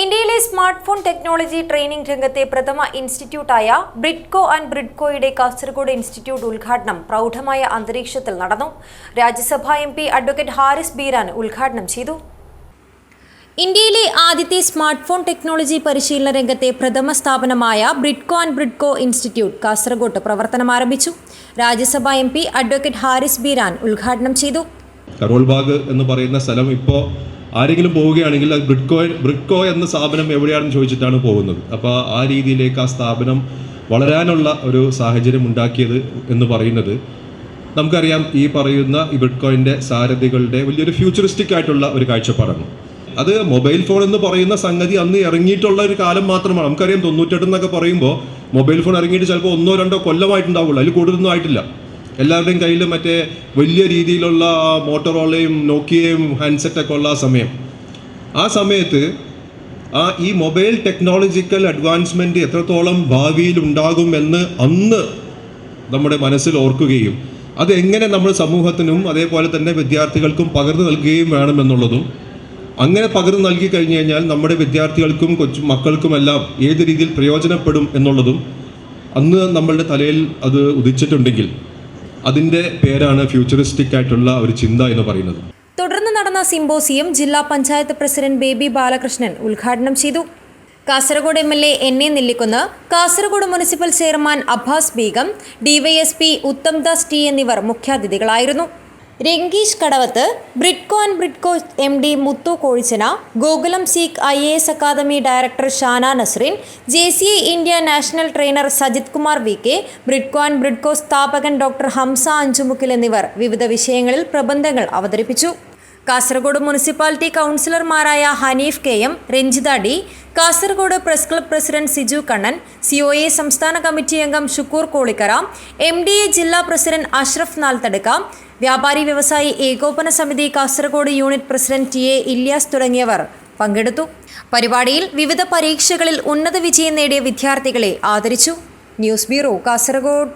ഇന്ത്യയിലെ smart phone technology training രംഗത്തെ പ്രഥമ ഇൻസ്റ്റിറ്റ്യൂട്ടായ ബ്രിഡ്കോ ആൻഡ് ബ്രിഡ്കോയുടെ കാസർഗോഡ് ഇൻസ്റ്റിറ്റ്യൂട്ട് ഉദ്ഘാടനം പ്രൗഢമായ അന്തരീക്ഷത്തിൽ നടന്നു. Rajya Sabha M P advocate Haris Beeran ഉദ്ഘാടനം ചെയ്തു. ഇന്ത്യയിലെ ആദ്യത്തെ സ്മാർട്ട് ഫോൺ ടെക്നോളജി പരിശീലന രംഗത്തെ പ്രഥമ സ്ഥാപനമായ ബ്രിഡ്കോ ആൻഡ് ബ്രിഡ്കോ ഇൻസ്റ്റിറ്റ്യൂട്ട് കാസർഗോട്ട് പ്രവർത്തനം ആരംഭിച്ചു. Rajya Sabha M P advocate Haris Beeran ഉദ്ഘാടനം ചെയ്തു. കരോൾബാഗ് എന്ന് പറയുന്ന സ്ഥലം ഇപ്പോൾ ആരെങ്കിലും പോവുകയാണെങ്കിൽ അത് ബ്രിഡ്കോ ബ്രിഡ്കോ എന്ന സ്ഥാപനം എവിടെയാണെന്ന് ചോദിച്ചിട്ടാണ് പോകുന്നത്. അപ്പോൾ ആ രീതിയിലേക്ക് ആ സ്ഥാപനം വളരാനുള്ള ഒരു സാഹചര്യം ഉണ്ടാക്കിയത് എന്ന് പറയുന്നത് നമുക്കറിയാം ഈ പറയുന്ന ഈ ബ്രിഡ്കോയിന്റെ സാരഥികളുടെ വലിയൊരു ഫ്യൂച്ചറിസ്റ്റിക് ആയിട്ടുള്ള ഒരു കാഴ്ചപ്പാടാണ്. അത് മൊബൈൽ ഫോൺ എന്ന് പറയുന്ന സംഗതി അന്ന് ഇറങ്ങിയിട്ടുള്ള ഒരു കാലം മാത്രമാണ്. നമുക്കറിയാം തൊണ്ണൂറ്റെട്ട് എന്നൊക്കെ പറയുമ്പോൾ മൊബൈൽ ഫോൺ ഇറങ്ങിയിട്ട് ചിലപ്പോൾ ഒന്നോ രണ്ടോ കൊല്ലമായിട്ടുണ്ടാവുള്ളൂ. അതിൽ കൂടുതലൊന്നും ആയിട്ടില്ല. എല്ലാവരുടെയും കയ്യിൽ മറ്റേ വലിയ രീതിയിലുള്ള മോട്ടറോളയും നോക്കിയയും ഹാൻഡ്സെറ്റൊക്കെ ഉള്ള ആ സമയം. ആ സമയത്ത് ആ ഈ മൊബൈൽ ടെക്നോളജിക്കൽ അഡ്വാൻസ്മെന്റ് എത്രത്തോളം ഭാവിയിൽ ഉണ്ടാകുമെന്ന് അന്ന് നമ്മുടെ മനസ്സിൽ ഓർക്കുകയും അതെങ്ങനെ നമ്മൾ സമൂഹത്തിനും അതേപോലെ തന്നെ വിദ്യാർത്ഥികൾക്കും പകർന്നു നൽകുകയും വേണമെന്നുള്ളതും അങ്ങനെ പകർന്നു നൽകി കഴിഞ്ഞു കഴിഞ്ഞാൽ നമ്മുടെ വിദ്യാർത്ഥികൾക്കും കൊച്ചു മക്കൾക്കുമെല്ലാം ഏത് രീതിയിൽ പ്രയോജനപ്പെടും എന്നുള്ളതും അന്ന് നമ്മളുടെ തലയിൽ അത് ഉദിച്ചിട്ടുണ്ടെങ്കിൽ അതിന്റെ പേരാണ് ഫ്യൂച്ചറിസ്റ്റിക് ആയിട്ടുള്ള ഒരു ചിന്ത എന്ന് പറയുന്നത്. തുടർന്ന് നടന്ന സിംബോസിയം ജില്ലാ പഞ്ചായത്ത് പ്രസിഡന്റ് ബേബി ബാലകൃഷ്ണൻ ഉദ്ഘാടനം ചെയ്തു. Kasaragod M L A N A Nellikunnu Kasaragod municipal chairman Abbas Beegum DYSP Uthamdas T എന്നിവർ മുഖ്യാതിഥികളായിരുന്നു. Rangeesh Kadavath Bridco and Bridco M D Muthu Kozhichana Gokulam Seek I A S academy director Shana Nasreen J C India national trainer Sajith Kumar V K Bridco and Bridco സ്ഥാപകൻ doctor Hamza അഞ്ചുമുക്കിൽ എന്നിവർ വിവിധ വിഷയങ്ങളിൽ പ്രബന്ധങ്ങൾ അവതരിപ്പിച്ചു. Kasaragod municipality കൗൺസിലർമാരായ Haneef K M Ranjitha D Kasaragod press club president Siju Kannan C O A സംസ്ഥാന committee അംഗം Shukoor Kolikkara M D A ജില്ലാ പ്രസിഡന്റ് അഷ്റഫ് നാൽത്തടുക്ക വ്യാപാരി വ്യവസായി ഏകോപന സമിതി Kasaragod unit president T A Ilyas തുടങ്ങിയവർ പങ്കെടുത്തു. പരിപാടിയിൽ വിവിധ പരീക്ഷകളിൽ ഉന്നത വിജയം നേടിയ വിദ്യാർത്ഥികളെ ആദരിച്ചു. News bureau Kasaragod.